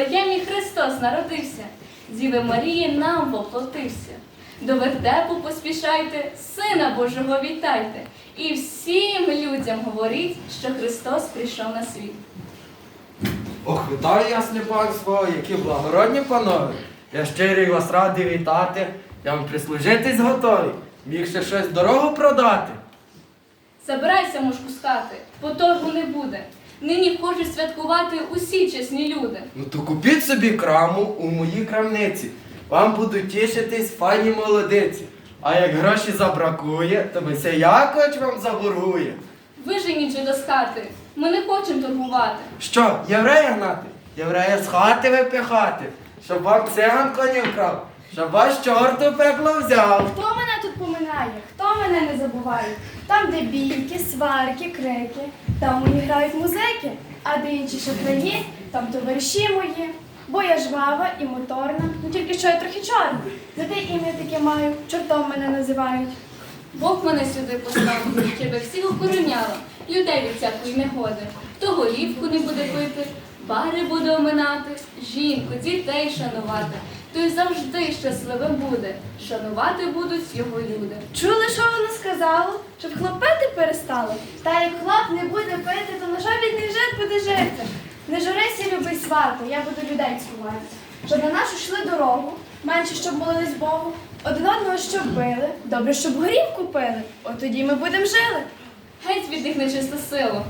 Ємі Христос народився, Діви Марії нам воплотився. До вертепу поспішайте, Сина Божого вітайте, і всім людям говоріть, що Христос прийшов на світ. Ох, вітаю ясне панство, які благородні панове. Я щирий вас радий вітати. Я вам прислужитись готовий. Міг ще щось дорогу продати. Забирайся, мушку, з хати, поторгу не буде. Нині хочуть святкувати усі чесні люди. Ну то купіть собі краму у моїй крамниці. Вам будуть тішитись файні молодиці. А як гроші забракує, то Якович вам заборгує. Виженіть же до з ми не хочемо торгувати. Що, єврея гнати? Єврея з хати випихати, щоб вам циган конів крав, щоб вас чорт у пекло взяв. Хто мене тут поминає? Мене не забуває? Там, де бійки, сварки, крики, там мені грають музики, а де інші шахраї, там товариші мої. Бо я жвава і моторна, ну тільки що я трохи чорна. Зате ім'я таке маю, чортом мене називають. Бог мене сюди поставив, щоб всіх охороняла, людей від всякої негоди. Хто голівку не буде пити, бари буде оминати, жінку, дітей шанувати. Той завжди щасливим буде, шанувати будуть його люди. Чули, що воно сказало? Щоб хлопети перестало? Та як хлоп не буде пити, то на що бідний жит буде жити? Не журися, любий свату, я буду людей цькувати. Щоб на нашу йшли дорогу, менше щоб молились Богу, один одного щоб били, добре, щоб горівку пили, от тоді ми будемо жили. Геть від них нечисту силу.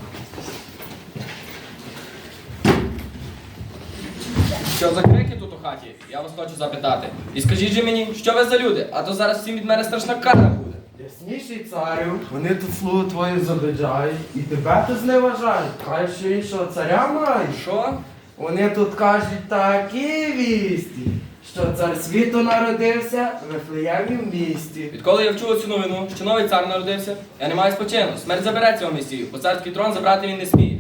Що за у хаті? Я вас хочу запитати. І скажіть же мені, що ви за люди, а то зараз всім від мене страшна кара буде. Ясніший царю, вони тут слугу твою забиджають і тебе тут зневажають. Кажуть, що іншого царя мають. Що? Вони тут кажуть такі вісті, що цар світу народився в Вифлеємі в місті. Відколи я вчула цю новину, що новий цар народився, я не маю спочину. Смерть забере цього месію, бо царський трон забрати він не сміє.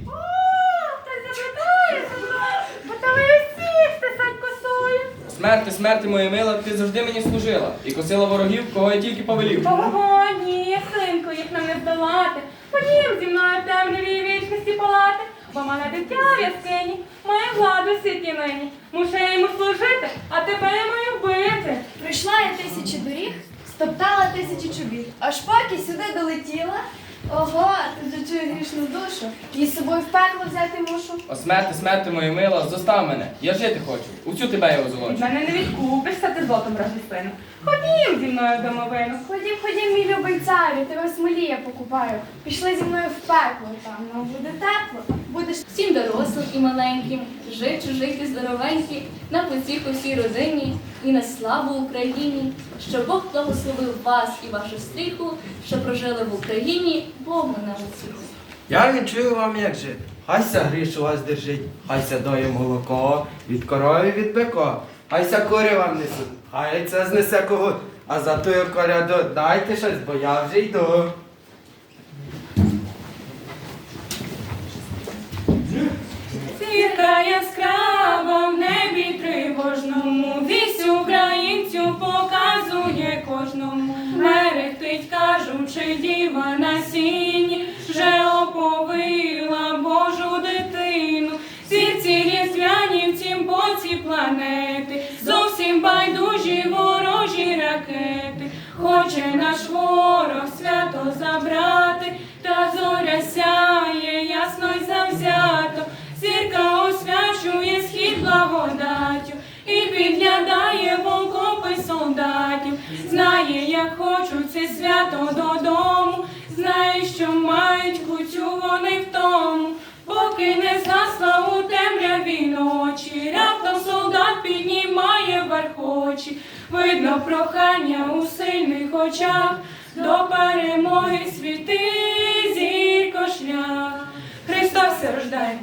Смерти, смерти, моя мила, ти завжди мені служила і косила ворогів, кого я тільки повелів. Ого, ні, синку, їх нам не здолати. Ходім зі мною темряві вічності палати, бо мене дитя в яскині, має владу в світі нині. Мушу я йому служити, а тебе я маю бити. Пройшла я тисячі доріг, стоптала тисячі чобіт, аж поки сюди долетіла. Ого, ти вже чую грішну душу. І з собою в пекло взяти мушу. О смерти, смерти, моя мила, зостав мене. Я жити хочу. Усю тебе я Від озолочу. мене не відкупишся, ти злотом разі спину. Ходім зі мною в домовину. Ходім, ходім, мій любий царю, тебе в смолі я покупаю. Пішли зі мною в пекло, там нам буде тепло. Будеш Всім дорослим і маленьким, жити, жити здоровенькі, на потіху всій родині і на славу Україні, щоб Бог благословив вас і вашу стріху, що прожили в Україні, Богу на оцінку. Я вінчую вам як жити. Хайся гріш у вас держить, хайся доїм молоко, від корови від бико, хайся кури вам несуть, хай це знесе когут, а за тою коляду дайте щось, бо я вже йду. Зірка яскрава в небі тривожному, вісь українцю показує кожному. Мерехтить, кажучи, діва на сіні, вже оповила Божу дитину. Зірці різдвяні в цім боці планети, зовсім байдужі ворожі ракети. Хоче наш ворог свято забрати, Знає, як хочуть це свято додому, знає, що мають кутю вони в тому. Поки не згасла у темряві ночі, раптом солдат піднімає вверх очі. Видно прохання у сильних очах, до перемоги світи зірко шлях. Христос рождає,